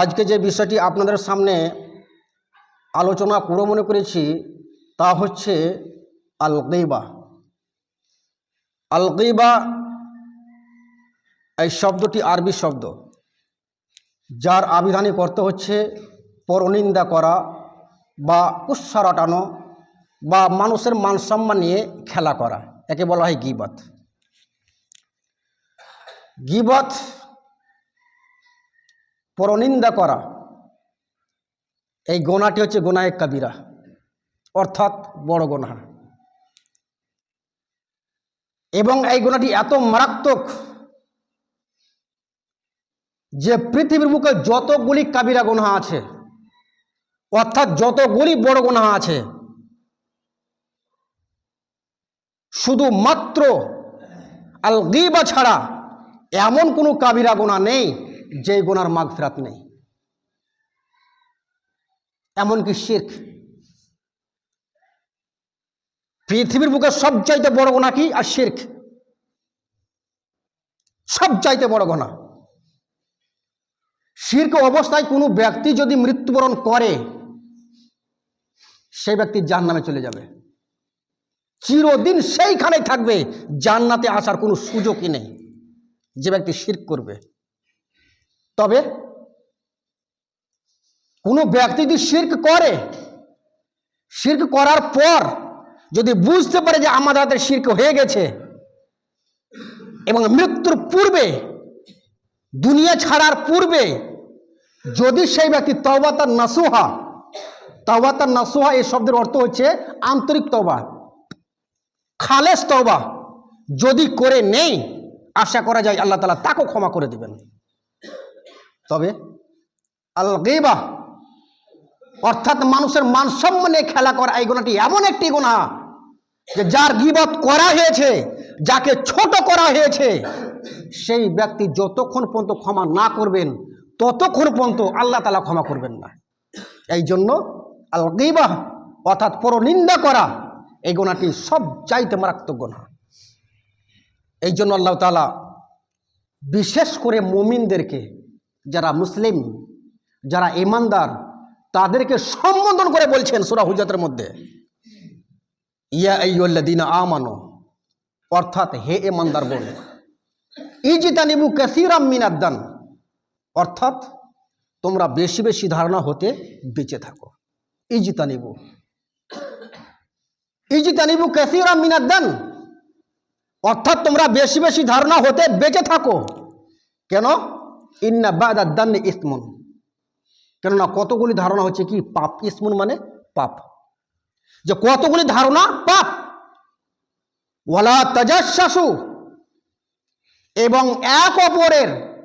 আজকে যে বিষয়টি আপনাদের সামনে আলোচনা করে মনে করেছি, তা হচ্ছে আল গিবা আল গিবা এই শব্দটি আরবি শব্দ, যার আবিধানিক অর্থ হচ্ছে পরনিন্দা করা বা কুৎসা রটানো বা মানুষের মান সম্মান নিয়ে খেলা করা, একে বলা হয় গিবত। গিবত পরনিন্দা করা। এই গোনাটি হচ্ছে গোনায় কাবিরা, অর্থাৎ বড় গোনা। এবং এই গোনাটি এত মারাত্মক যে পৃথিবীর বুকে যতগুলি কাবিরা গোনা আছে, অর্থাৎ যতগুলি বড় গোনা আছে, শুধুমাত্র আল গিবা ছাড়া এমন কোনো কাবিরা গোনা নেই যে গোনার মাগ ফেরাত নেই। এমনকি শির্ক। পৃথিবীর বুকে সবচাইতে বড় গোনা কি? আর শির্ক। সবচাইতে বড় গোনা শির্ক অবস্থায় কোনো ব্যক্তি যদি মৃত্যুবরণ করে, সেই ব্যক্তি জাহান্নামে চলে যাবে। চিরদিন সেইখানেই থাকবে, জান্নাতে আসার কোনো সুযোগই নেই। যে ব্যক্তি শির্ক করবে। তবে কোনো ব্যক্তি যদি শির্ক করে, শির্ক করার পর যদি বুঝতে পারে যে আমাদের হাতে শির্ক হয়ে গেছে এবং মৃত্যুর পূর্বে, দুনিয়া ছাড়ার পূর্বে যদি সেই ব্যক্তি তওবাতার নাসুহা তওবাতার নাসুহা এই শব্দের অর্থ হচ্ছে আন্তরিক তওবা, খালেস তওবা, যদি করে নেই, আশা করা যায় আল্লাহ তালা তাকেও ক্ষমা করে দিবেন। তবে আল গেবা অর্থাৎ মানুষের মান সম্মানে খেলা করা এই গোনাটি এমন একটি গোনা যে যার গিবত করা হয়েছে, যাকে ছোট করা হয়েছে, সেই ব্যক্তি যতক্ষণ পর্যন্ত ক্ষমা না করবেন, ততক্ষণ পর্যন্ত আল্লাহ তালা ক্ষমা করবেন না। এই জন্য আল গিবাহ অর্থাৎ পরনিন্দা করা, এই গোনাটি সব চাইতে মারাত্মক গোনা এই জন্য আল্লাহ তালা বিশেষ করে মুমিনদেরকে যারা মুসলিম, যারা ইমানদার, তাদেরকে সম্বোধন করে বলছেন সুরা হুজাতের মধ্যে। ইয়া দিন আমানো, অর্থাৎ হে ইমানদার বল ইজিতানিবু কাসিরাম মিনাদ্দান অর্থাৎ তোমরা বেশি বেশি ধারণা হতে বেঁচে থাকো। ইজিতানিবু ইজিতানিবু কাসিরাম মিনাদ্দান অর্থাৎ তোমরা বেশি বেশি ধারণা হতে বেঁচে থাকো। কেন? ইন্না বাদাদ্দান ইসমুন। কেননা কতগুলি ধারণা হচ্ছে কি? পাপ। ইসমুন মানে পাপ। যে কতগুলি ধারণা? পাপ। ওয়ালা তাজাশাসু এবং এক অপরের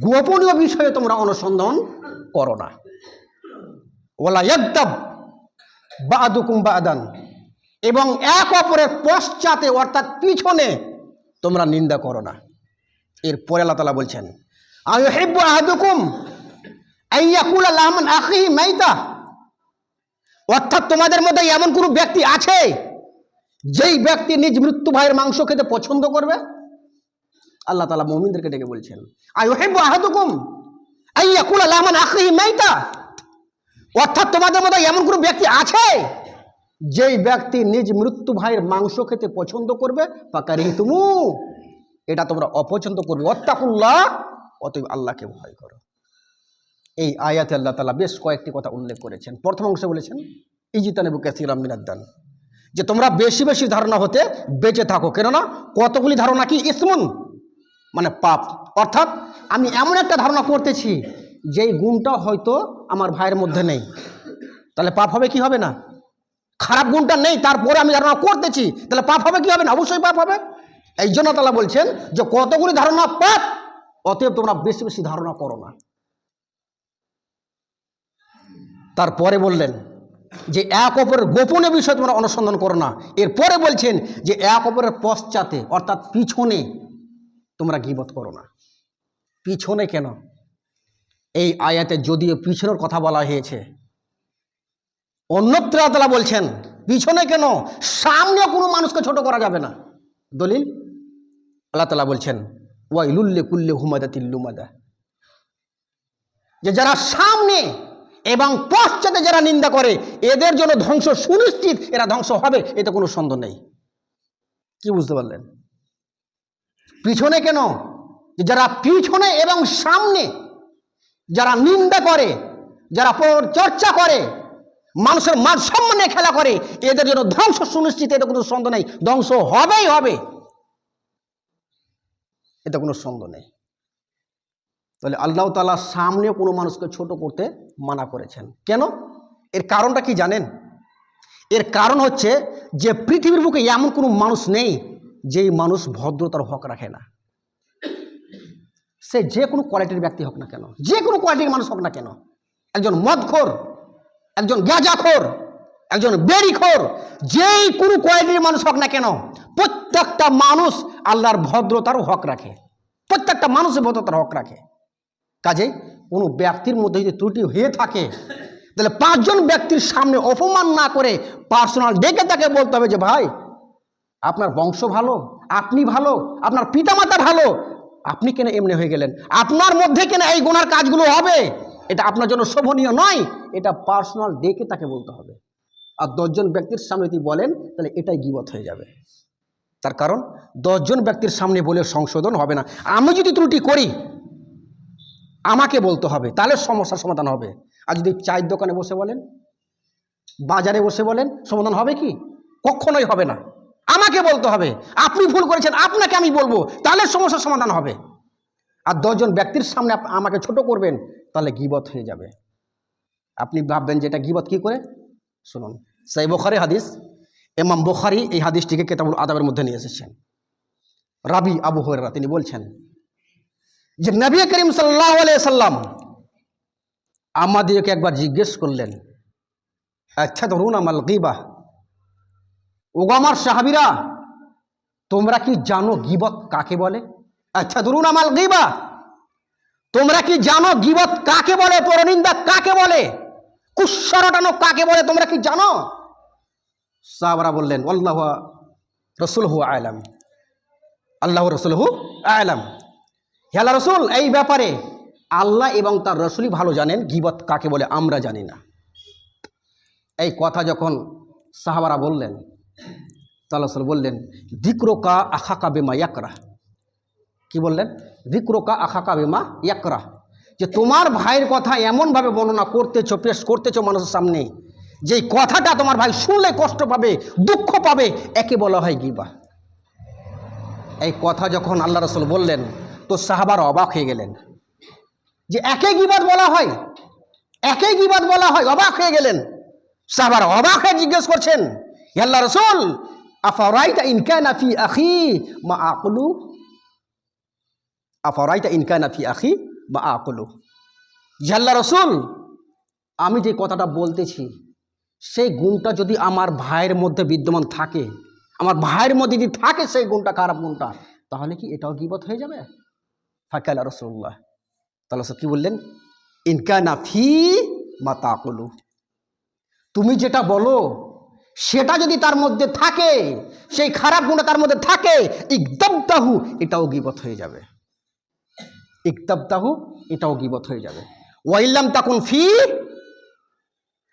গোপনীয় বিষয়ে তোমরা অনুসন্ধান করো না। ওলা একদম বাদুকুম বাদান। এবং এক অপরের পশ্চাতে, অর্থাৎ পিছনে, তোমরা নিন্দা করো না। এরপরে আল্লাহ তালা বলছেন আমি হেব্বু আহাদুকুম আইয়াকুল আল্লাহমান আখিহি মাইতা অর্থাৎ তোমাদের মধ্যে এমন কোনো ব্যক্তি আছে, যেই ব্যক্তি নিজ মৃত্যু ভাইয়ের মাংস খেতে পছন্দ করবে? আল্লাহ তালা মোমিনদেরকে ডেকে বলছেন আই হেব্বু আহাদুকুম আইয়াকুল আল্লাহমান আখিহি মাইতা অর্থাৎ তোমাদের মধ্যে এমন কোনো ব্যক্তি আছে, যেই ব্যক্তি নিজ মৃত্যু ভাইয়ের মাংস খেতে পছন্দ করবে? পাকারি তুমু এটা তোমরা অপছন্দ করবে। অত্তাকুল্লাহ অতএব আল্লাহকে ভয় করো। এই আয়াতে আল্লাহ তালা বেশ কয়েকটি কথা উল্লেখ করেছেন। প্রথম অংশে বলেছেন, ইজিতানেবু ক্যাসিরাম মিনাদ্দান যে তোমরা বেশি বেশি ধারণা হতে বেঁচে থাকো। কেননা কতগুলি ধারণা কি ইসমুন? মানে পাপ। অর্থাৎ আমি এমন একটা ধারণা করতেছি, যেই গুণটা হয়তো আমার ভাইয়ের মধ্যে নেই। তাহলে পাপ হবে কি হবে না? খারাপ গুণটা নেই, তারপরে আমি ধারণা করতেছি। তাহলে পাপ হবে কি হবে না? অবশ্যই পাপ হবে। এই জন্য তালা বলছেন যে কতগুলি ধারণা পাপ অতএব তোমরা বেশি বেশি ধারণা করো না। তারপরে বললেন যে এক অপরের গোপনে বিষয় তোমরা অনুসন্ধান করো না। এরপরে বলছেন যে এক অপরের পশ্চাতে, অর্থাৎ পিছনে তোমরা গিবত করো না। পিছনে কেন? এই আয়াতে যদিও পিছনের কথা বলা হয়েছে, অন্যত্র আল্লাহ বলছেন, পিছনে কেন? সামনে কোনো মানুষকে ছোট করা যাবে না। দলিল? আল্লাহ তালা বলছেন ওয়াইলুল্লে কুল্লে হুমাদা তিল্লুমাদা যে যারা সামনে এবং পশ্চাতে যারা নিন্দা করে, এদের জন্য ধ্বংস সুনিশ্চিত, এরা ধ্বংস হবে, এতে কোনো সন্দেহ নেই। কি বুঝতে পারলেন? পিছনে কেন? যারা পিছনে এবং সামনে যারা নিন্দা করে, যারা চর্চা করে, মানুষের মান সম্মানে খেলা করে, এদের জন্য ধ্বংস সুনিশ্চিত এটা কোনো সন্দেহ নেই। ধ্বংস হবেই হবে। এটা কোনো সন্দেহ নেই। তাহলে আল্লাহ তালা সামনে কোনো মানুষকে ছোট করতে মানা করেছেন। কেন? এর কারণটা কি জানেন? এর কারণ হচ্ছে যে পৃথিবীর বুকে এমন কোনো মানুষ নেই যেই মানুষ ভদ্রতার হক রাখে না। সে যে কোনো কোয়ালিটির ব্যক্তি হোক না কেন, যে কোনো কোয়ালিটির মানুষ হোক না কেন, একজন মদখোর, একজন গ্যাজাখোর, একজন বেড়িখোর, যেই কোনো কোয়ালিটির মানুষ হোক না কেন প্রত্যেকটা মানুষ আল্লাহর ভদ্রতার হক রাখে। প্রত্যেকটা মানুষের ভদ্রতার হক রাখে। কাজে কোনো ব্যক্তির মধ্যে যদি ত্রুটি হয়ে থাকে, তাহলে পাঁচজন ব্যক্তির সামনে অপমান না করে পার্সোনাল ডেকে তাকে বলতে হবে যে, ভাই, আপনার বংশ ভালো, আপনি ভালো, আপনার পিতামাতা ভালো, আপনি কেন এমনি হয়ে গেলেন? আপনার মধ্যে কেন এই গোনার কাজগুলো হবে? এটা আপনার জন্য শোভনীয় নয়। এটা পার্সোনাল ডেকে তাকে বলতে হবে। আর দশজন ব্যক্তির সামনে যদি বলেন, তাহলে এটাই গিবত হয়ে যাবে। তার কারণ দশজন ব্যক্তির সামনে বলে সংশোধন হবে না। আমি যদি ত্রুটি করি, আমাকে বলতে হবে, তাহলে সমস্যার সমাধান হবে। আর যদি চায়ের দোকানে বসে বলেন, বাজারে বসে বলেন, সমাধান হবে কি? কখনোই হবে না। আমাকে বলতে হবে, আপনি ভুল করেছেন, আপনাকে আমি বলব, তাহলে সমস্যার সমাধান হবে। আর দশজন ব্যক্তির সামনে আমাকে ছোট করবেন, তাহলে গিবত হয়ে যাবে। আপনি ভাববেন যে এটা গিবত কি করে? শুনুন, সেই হাদিস এমাম বোখারি এই হাদিসটিকে কেতাবুল আদাবের মধ্যে নিয়ে এসেছেন। রাবি আবু হরেরা তিনি বলছেন যে নবী করিম সাল্লাহ সাল্লাম আমাদেরকে একবার জিজ্ঞেস করলেন আচ্ছা ধরুন আমাল গিবা ওগো আমার সাহাবিরা, তোমরা কি জানো গিবত কাকে বলে? আচ্ছা ধরুন আমাল গিবা? তোমরা কি জানো গিবত কাকে বলে? পরনিন্দা কাকে বলে? কুস্সরটানো কাকে বলে? তোমরা কি জানো? সাহাবারা বললেন, আল্লাহ রসুল হু আলাম। আল্লাহ রসুল হু আলাম হেলা রসুল, এই ব্যাপারে আল্লাহ এবং তার রসুলই ভালো জানেন, গিবত কাকে বলে আমরা জানি না। এই কথা যখন সাহাবারা বললেন তাল্লাহ বললেন দিক্রোকা আখাকা বেমা ইয়াকরা। কি বললেন? দিক্রোকা আখাকা বেমা ইয়াকরা। যে তোমার ভাইয়ের কথা এমনভাবে বর্ণনা করতেছো, পেশ করতেছো মানুষের সামনে যেই কথাটা তোমার ভাই শুনলে কষ্ট পাবে, দুঃখ পাবে, একে বলা হয় গিবা। এই কথা যখন আল্লাহ রসুল বললেন, তো সাহাবার অবাক হয়ে গেলেন। যে একে গিবাদ বলা হয়, একে গিবাদ বলা হয়, অবাক হয়ে গেলেন। সাহাবার অবাক হয়ে জিজ্ঞেস করছেন, "হে আল্লাহ রসুল, আফারাইতা ইনকানা আখি মা আকলু? আফারাইতা ইনকানা আখি মা আকলু? আল্লাহ রসুল, আমি যে কথাটা বলতেছি সেই গুণটা যদি আমার ভাইয়ের মধ্যে বিদ্যমান থাকে, আমার ভাইয়ের মধ্যে যদি থাকে সেই গুণটা, খারাপ গুণটা, তাহলে কি এটাও গিবত হয়ে যাবে? ফাঁকাল রসুল্লাহ তাহলে কি বললেন? ইনকানা ফি মাতাকলু তুমি যেটা বলো, সেটা যদি তার মধ্যে থাকে, সেই খারাপ গুণটা তার মধ্যে থাকে ইকদবদাহু এটাও গিবত হয়ে যাবে। ইকদবদাহু এটাও গিবত হয়ে যাবে। ওয়াইল্লাম তাকুন ফি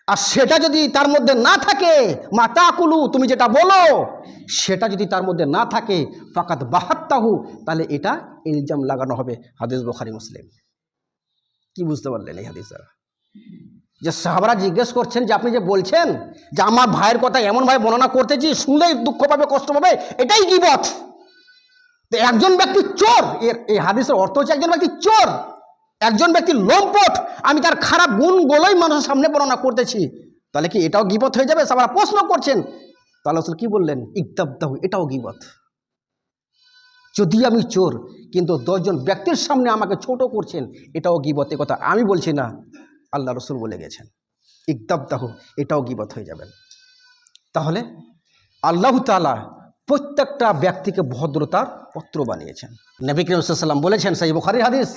আর সেটা যদি তার মধ্যে না থাকে মাতা কুলু তুমি যেটা বলো, সেটা যদি তার মধ্যে না থাকে ফাকাত বাহাত্তাহু, তাহলে এটা ইলজাম লাগানো হবে হাদিস বুখারি, মুসলিম। কি বুঝতে পারলেন এই হাদিস দ্বারা যে সাহাবারা জিজ্ঞেস করছেন যে আপনি যে বলছেন যে আমার ভাইয়ের কথা এমনভাবে বর্ণনা করতেছি, শুনলেই দুঃখ পাবে, কষ্ট পাবে, এটাই গিবত। তো একজন ব্যক্তি চোর, এর এই হাদিসের অর্থ হচ্ছে একজন ব্যক্তি চোর। একজন ব্যক্তি লম্পট, আমি তার খারাপ গুণগুলোই মানুষের সামনে বর্ণনা করতেছি। তাহলে কি এটাও গিবত হয়ে যাবে? সাহাবারা প্রশ্ন করছেন। তাহলে আসলে কি বললেন? ইকতাবদাহু এটাও গিবত। যদি আমি চোর, কিন্তু দশজন ব্যক্তির সামনে আমাকে ছোট করছেন, এটাও গিবতের কথা আমি বলছি না। আল্লাহ রসুল বলে গেছেন ইকতাবদাহু এটাও গিবত হয়ে যাবেন তাহলে আল্লাহ তালা প্রত্যেকটা ব্যক্তিকে ভদ্রতার পত্র বানিয়েছেন। নবী বলেছেন সেই বুখারির হাদিস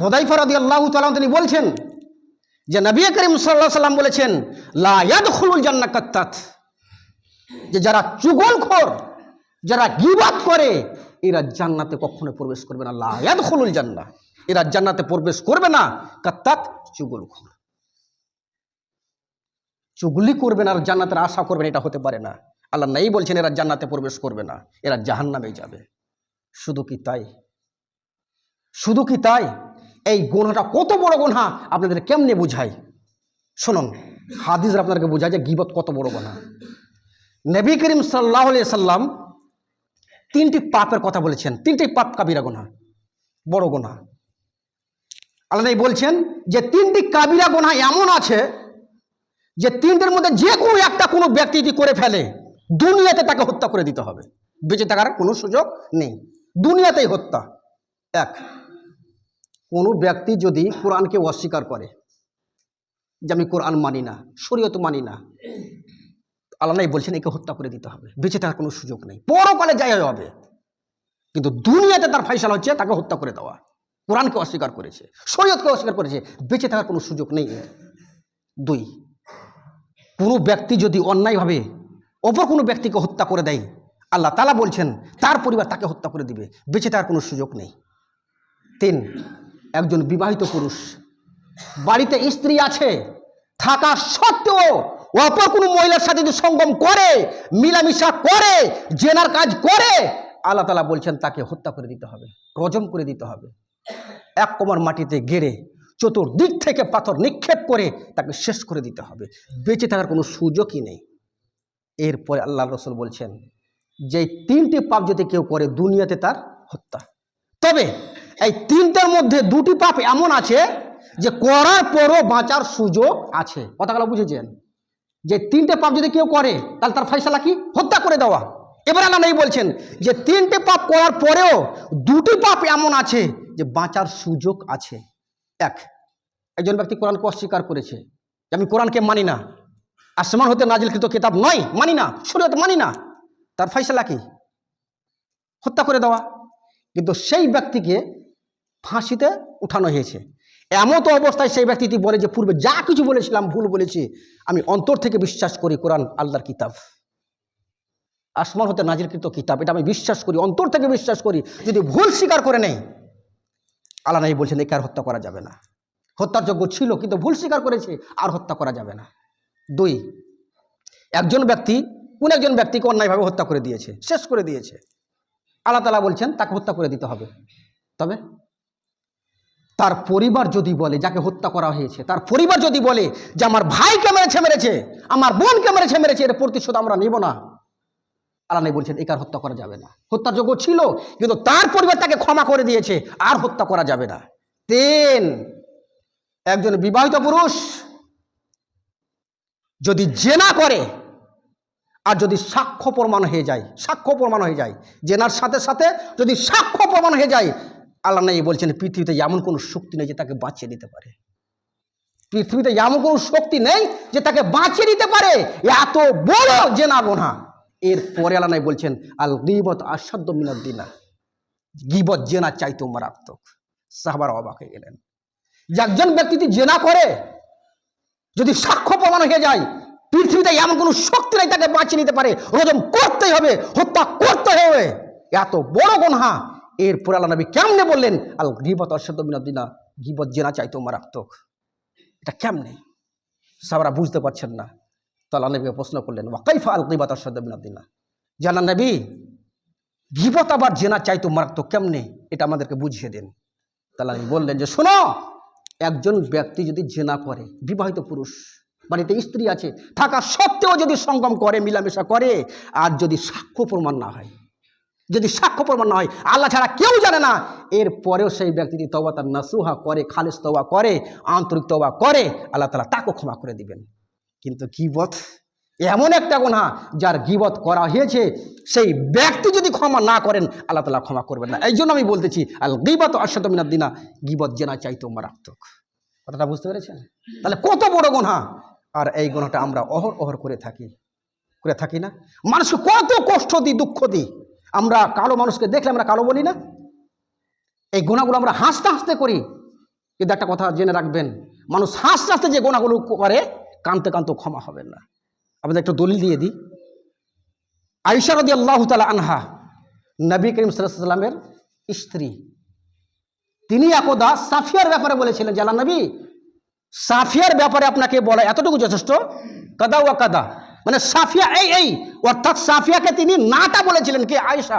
হোদাই ফরাদি আল্লাহ তালাম তিনি বলছেন যে নবী করিম সাল্লাহ সাল্লাম বলেছেন লায়াদ খুলুল জান্না কাত্তাত। যে যারা চুগলখোর, যারা গিবাদ করে, এরা জান্নাতে কখনো প্রবেশ করবে না। লায়াদ খুলুল জান্না। এরা জান্নাতে প্রবেশ করবে না। কাত্তাত চুগুল ঘর চুগলি করবেন আর জান্নাতের আশা করবেন এটা হতে পারে না। আল্লাহ নাই বলছেন, এরা জান্নাতে প্রবেশ করবে না। এরা জাহান্নামে যাবে। শুধু কি তাই? শুধু কি তাই? এই গুণাটা কত বড় গুণা আপনাদের কেমনে বুঝাই? শুনুন, হাদিস আপনাদেরকে বোঝায় যে গিবত কত বড় গুণা। নবী করিম সাল্লাহ সাল্লাম তিনটি পাপের কথা বলেছেন, তিনটি পাপ কাবিরা গুণা, বড় গুণা। আল্লাহ বলছেন যে তিনটি কাবিরা গুণা এমন আছে যে তিনটের মধ্যে যে কোনো একটা কোনো ব্যক্তি যদি করে ফেলে, দুনিয়াতে তাকে হত্যা করে দিতে হবে। বেঁচে থাকার কোনো সুযোগ নেই। দুনিয়াতেই হত্যা। এক কোনো ব্যক্তি যদি কোরআনকে অস্বীকার করে যে আমি কোরআন মানি না, শরীয়ত মানি না, আল্লাহ বলছেন একে হত্যা করে দিতে হবে। বেঁচে থাকার কোনো সুযোগ নেই। পরকালে যাই হবে। কিন্তু দুনিয়াতে তার ফাইসাল হচ্ছে তাকে হত্যা করে দেওয়া। কোরআনকে অস্বীকার করেছে, শরীয়তকে অস্বীকার করেছে। বেঁচে থাকার কোনো সুযোগ নেই। দুই, কোনো ব্যক্তি যদি অন্যায়ভাবে অপর কোনো ব্যক্তিকে হত্যা করে দেয়, আল্লাহ তালা বলছেন, তার পরিবার তাকে হত্যা করে দিবে। বেঁচে থাকার কোনো সুযোগ নেই। তিন একজন বিবাহিত পুরুষ। বাড়িতে স্ত্রী আছে, থাকা সত্ত্বেও অপর কোনো মহিলার সাথে যদি সঙ্গম করে, মিলামিশা করে, জেনার কাজ করে, আল্লাহ তালা বলছেন তাকে হত্যা করে দিতে হবে রজম করে দিতে হবে। এক কোমর মাটিতে গেড়ে চতুর্দিক থেকে পাথর নিক্ষেপ করে তাকে শেষ করে দিতে হবে। বেঁচে থাকার কোনো সুযোগই নেই। এরপরে আল্লাহ রসুল বলছেন যে তিনটি পাপ যদি কেউ করে, দুনিয়াতে তার হত্যা। তবে এই তিনটার মধ্যে দুটি পাপ এমন আছে যে করার পরও বাঁচার সুযোগ আছে। কথাগুলো বুঝেছেন? যে তিনটে পাপ যদি কেউ করে, তাহলে তার ফয়সালা কি? হত্যা করে দেওয়া। এবার আল্লাহ নেই বলছেন যে তিনটে পাপ করার পরেও দুটি পাপ এমন আছে যে বাঁচার সুযোগ আছে। এক, একজন ব্যক্তি কোরআনকে অস্বীকার করেছে যে আমি কোরআনকে মানি না। আসমান হতে নাজিলকৃত কিতাব নয়, মানি না শরীয়ত মানি না। তার ফয়সালা কি? হত্যা করে দেওয়া। কিন্তু সেই ব্যক্তিকে ফাঁসিতে উঠানো হয়েছে। এমন তো অবস্থায় সেই ব্যক্তিটি বলে যে, পূর্বে যা কিছু বলেছিলাম, ভুল বলেছি। আমি অন্তর থেকে বিশ্বাস করি কোরআন, আল্লাহর কিতাব। আসমান হতে নাজিরকৃত কিতাব। এটা আমি বিশ্বাস করি, অন্তর থেকে বিশ্বাস করি। যদি ভুল স্বীকার করে নেই, আল্লাহ নাই বলছেন, একে আর হত্যা করা যাবে না। হত্যার যোগ্য ছিল, কিন্তু ভুল স্বীকার করেছে, আর হত্যা করা যাবে না। দুই, একজন ব্যক্তি, কোন একজন ব্যক্তিকে অন্যায়ভাবে হত্যা করে দিয়েছে, শেষ করে দিয়েছে। আল্লাহ তালা বলছেন, তাকে হত্যা করে দিতে হবে। তবে তার পরিবার যদি বলে, যাকে হত্যা করা হয়েছে, তার পরিবার যদি বলে যে আমার ভাইকে মেরেছে মেরেছে, আমার বোনকে মেরেছে মেরেছে, এর প্রতিশোধ আমরা নিব না। আল্লাহ নেই বলছেন একার হত্যা করা যাবে না। হত্যার যোগ্য ছিল, কিন্তু তার পরিবার তাকে ক্ষমা করে দিয়েছে, আর হত্যা করা যাবে না। তেন, একজন বিবাহিত পুরুষ যদি জেনা করে, আর যদি সাক্ষ্য প্রমাণ হয়ে যায়, সাক্ষ্য প্রমাণ হয়ে যায়, জেনার সাথে সাথে যদি সাক্ষ্য প্রমাণ হয়ে যায় আল্লাহ নাই বলছেন, পৃথিবীতে এমন কোনো শক্তি নেই যে তাকে বাঁচিয়ে দিতে পারে। পৃথিবীতে এমন কোনো শক্তি নেই যে তাকে বাঁচিয়ে দিতে পারে। এত বড় জেনা গোনা এরপরে আল্লাহ নাই বলছেন, আল গিবত আসাদ্য মিনাদ্দিনা গিবত জেনা চাইতো মারাত্মক। সাহবার অবাক হয়ে গেলেন। যে একজন ব্যক্তি জেনা করে, যদি সাক্ষ্য প্রমাণ হয়ে যায়, পৃথিবীতে এমন কোনো শক্তি নেই তাকে বাঁচিয়ে নিতে পারে। রজম করতেই হবে, হত্যা করতে হবে। এত বড় গনহা। এরপর আল্লাহ নবী কেমনে বললেন, আল গিবত অর্ষদ মিনাদিনা গিবত জেনা চাইতো মারাত্মক এটা কেমনে? সাবরা বুঝতে পারছেন না। তো আল্লাহ নবীকে প্রশ্ন করলেন ওয়াকাইফা আল গিবত অর্ষদ মিনাদিনা জানা নবী, গিবত আবার জেনা চাইতো মারাত্মক কেমনে? এটা আমাদেরকে বুঝিয়ে দেন। তাহলে আমি বললেন যে, শোনো, একজন ব্যক্তি যদি জেনা করে, বিবাহিত পুরুষ, বাড়িতে স্ত্রী আছে, থাকা সত্ত্বেও যদি সঙ্গম করে, মিলামেশা করে, আর যদি সাক্ষ্য প্রমাণ না হয় যদি সাক্ষ্য প্রমাণ হয়, আল্লাহ ছাড়া কেউ জানে না। এর পরেও সেই ব্যক্তি যদি তবা তার নাসুহা করে, খালিস তবা করে, আন্তরিক তবা করে, আল্লাহ তালা তাকেও ক্ষমা করে দিবেন। কিন্তু গিবত এমন একটা গুণা যার গিবত করা হয়েছে, সেই ব্যক্তি যদি ক্ষমা না করেন, আল্লাহ তালা ক্ষমা করবেন না। এই জন্য আমি বলতেছি, আল গিবত অশ্বত মিনার দিনা, গিবত জেনা চাইতো মারাত্মক। কথাটা বুঝতে পেরেছেন? তাহলে কত বড় গুণা আর এই গুণাটা আমরা অহর অহর করে থাকি। করে থাকি না? মানুষকে কত কষ্ট দিই, দুঃখ দিই। আমরা কালো মানুষকে দেখলে আমরা কালো বলি না। এই গোনাগুলো আমরা হাসতে হাসতে করি। কিন্তু একটা কথা জেনে রাখবেন, মানুষ হাসতে হাসতে যে গোনাগুলো করে, কানতে কানতে ক্ষমা হবেন না। আপনাদের একটু দলিল দিয়ে দিই। আইসা রদি আল্লাহ তালা আনহা, নবী করিম সাল্লামের স্ত্রী। তিনি একদা সাফিয়ার ব্যাপারে বলেছিলেন জালা নবী, সাফিয়ার ব্যাপারে আপনাকে বলা এতটুকু যথেষ্ট। কাদা ওয়া কাদা। মানে সাফিয়া, এই এই, অর্থাৎ সাফিয়াকে তিনি নাটা বলেছিলেন কি? আয়েশা।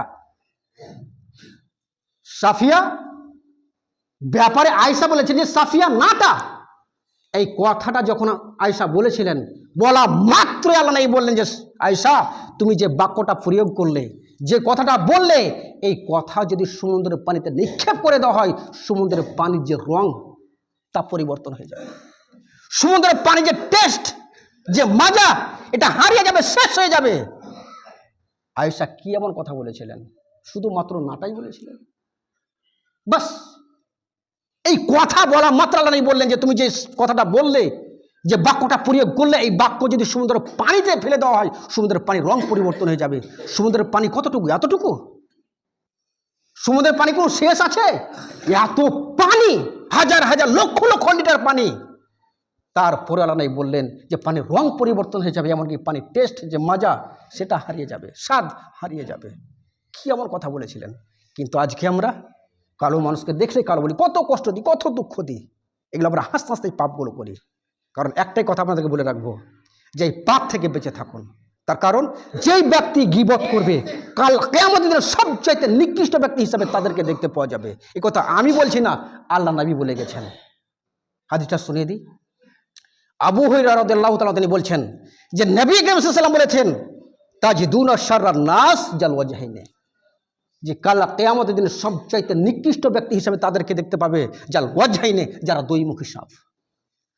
সাফিয়া, ব্যাপারে আয়েশা বলেছেন যে সাফিয়া নাটা। এই কথাটা যখন আয়েশা বলেছিলেন, বলা মাত্র আল্লাহ নাই বললেন যে, আয়েশা, তুমি যে বাক্যটা প্রয়োগ করলে, যে কথাটা বললে, এই কথা যদি সমুদ্রের পানিতে নিক্ষেপ করে দেওয়া হয়, সমুদ্রের পানির যে রং, তা পরিবর্তন হয়ে যাবে। সমুদ্রের পানির যে টেস্ট যে মাজা, এটা হারিয়ে যাবে, শেষ হয়ে যাবে। আয়েশা কি এমন কথা বলেছিলেন? শুধুমাত্র নাটাই বলেছিলেন? বাস, এই কথা বলা মাত্র বললেন যে, তুমি যে কথাটা বললে, যে বাক্যটা প্রয়োগ করলে এই বাক্য যদি সমুদ্রের পানিতে ফেলে দেওয়া হয়, সমুদ্রের পানির রং পরিবর্তন হয়ে যাবে। সমুদ্রের পানি কতটুকু? এতটুকু? সমুদ্রের পানি কোনো শেষ আছে? এত পানি, হাজার হাজার, লক্ষ লক্ষ লিটার পানি। তারপরে আল্লাহ নবী বললেন যে পানির রং পরিবর্তন হয়ে যাবে, এমনকি পানির টেস্ট যে মজা, সেটা হারিয়ে যাবে, স্বাদ হারিয়ে যাবে। কি এমন কথা বলেছিলেন? কিন্তু আজকে আমরা কালো মানুষকে দেখলে কালো বলি, কত কষ্ট দিই, কত দুঃখ দিই। এগুলো আমরা হাসতে হাসতে পাপগুলো করি। কারণ একটাই কথা আপনাদেরকে বলে রাখব, যে এই পাপ থেকে বেঁচে থাকুন। তার কারণ, যেই ব্যক্তি গিবত করবে, কাল কেমন সবচাইতে নিকৃষ্ট ব্যক্তি হিসাবে তাদেরকে দেখতে পাওয়া যাবে। এ কথা আমি বলছি না, আল্লাহ নবী বলে গেছেন। হাদিসটা শুনিয়ে দিই। আবু তালা তিনি বলছেন যে নবী বলেছেন, তাজিদুন সার্রার নাস জাল ওয়াজাহিনে যে কাল কেয়ামতের দিন সবচাইতে নিকৃষ্ট ব্যক্তি হিসাবে তাদেরকে দেখতে পাবে জাল ওয়াজাহিনে যারা দুইমুখী সাপ।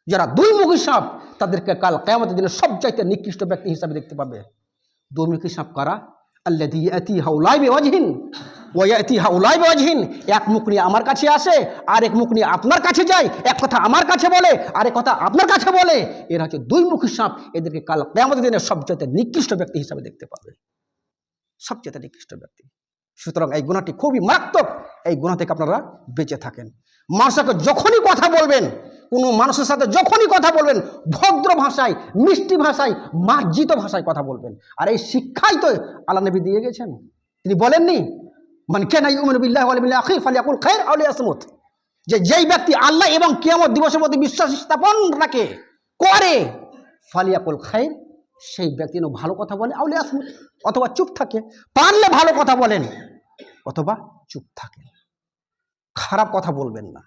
যারা দুইমুখী সাপ, তাদেরকে কাল কেয়ামতের দিনে সবচাইতে নিকৃষ্ট ব্যক্তি হিসাবে দেখতে পাবে। দুইমুখী সাপ কারা? হাউলাইবে ওয়াজহিন। ওয়াতি হাউলাইবে ওয়াজহিন। এক মুখ নিয়ে আমার কাছে আসে আর এক মুখ নিয়ে আপনার কাছে যায়। এক কথা আমার কাছে বলে আর এক কথা আপনার কাছে বলে। এরা হচ্ছে দুই মুখী সাপ, এদেরকে কাল কেয়ামতের দিনে সবচাইতে নিকৃষ্ট ব্যক্তি হিসাবে দেখতে পাবে। সবচেয়ে নিকৃষ্ট ব্যক্তি। সুতরাং এই গুণাটি খুবই মারাত্মক। এই গুণা থেকে আপনারা বেঁচে থাকেন। মানুষকে যখনই কথা বলবেন, কোনো মানুষের সাথে যখনই কথা বলবেন, ভদ্র ভাষায়, মিষ্টি ভাষায়, মার্জিত ভাষায় কথা বলবেন। আর এই শিক্ষাই তো আল্লাহ নবী দিয়ে গেছেন। তিনি বলেননি মানে কেন বিল্লাহ আখির ফালিয়াকুল খাইর আউলিয়া আসমত যে যেই ব্যক্তি আল্লাহ এবং কিয়ামত দিবসের প্রতি বিশ্বাস স্থাপন রাখে, করে, ফালিয়াকুল খাইর, সেই ব্যক্তি যেন ভালো কথা বলে আউলিয়া আসমত অথবা চুপ থাকে, পারলে ভালো কথা বলেন, অথবা চুপ থাকেন খারাপ কথা বলবেন না।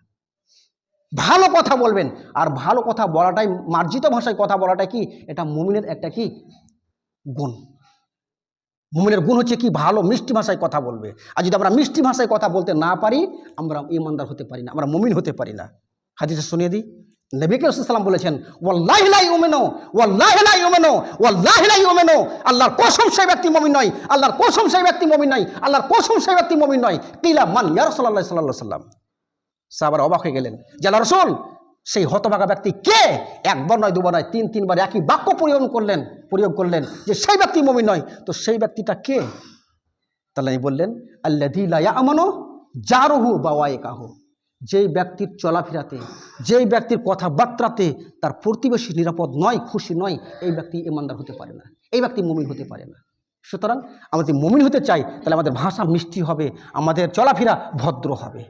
ভালো কথা বলবেন, আর ভালো কথা বলাটাই মার্জিত ভাষায় কথা বলাটা কি? এটা মুমিনের একটা কি? গুণ। মুমিনের গুণ হচ্ছে কি? ভালো মিষ্টি ভাষায় কথা বলবে। আর যদি আমরা মিষ্টি ভাষায় কথা বলতে না পারি, আমরা ইমানদার হতে পারি না, আমরা মুমিন হতে পারি না। হাদিসে শুনিয়ে দিই। নবীকে সাল্লাম বলেছেন ওয়াল্লাহিলাই উমেনো ওয়াল্লাহিলাই উমেনো ওয়াল্লাহিলাই উমেনো আল্লাহর কসম সেই ব্যক্তি মমিন নয়, আল্লাহর কসম সেই ব্যক্তি মমিন নয়, আল্লাহর কসম সেই ব্যক্তি মমিন নয়। কিলা মান ইয়া রাসূলুল্লাহ সাল্লাল্লাহু সাল্লাম সাহাবার অবাক হয়ে গেলেন। জালা রসুল সেই হতভাগা ব্যক্তি কে? একবার নয়, দুবার নয়, তিন, তিনবার একই বাক্য প্রয়োগ করলেন প্রয়োগ করলেন যে সেই ব্যক্তি মমি নয়। তো সেই ব্যক্তিটা কে? তাহলে বললেন আল্লাহ আমানো জারহু বাওয়ায়ে কাহু যেই ব্যক্তির চলাফেরাতে, যেই ব্যক্তির কথাবার্তাতে তার প্রতিবেশী নিরাপদ নয়, খুশি নয়, এই ব্যক্তি ইমানদার হতে পারে না, এই ব্যক্তি মমিন হতে পারে না। সুতরাং আমাদের মমিন হতে চাই, তাহলে আমাদের ভাষা মিষ্টি হবে, আমাদের চলাফেরা ভদ্র হবে।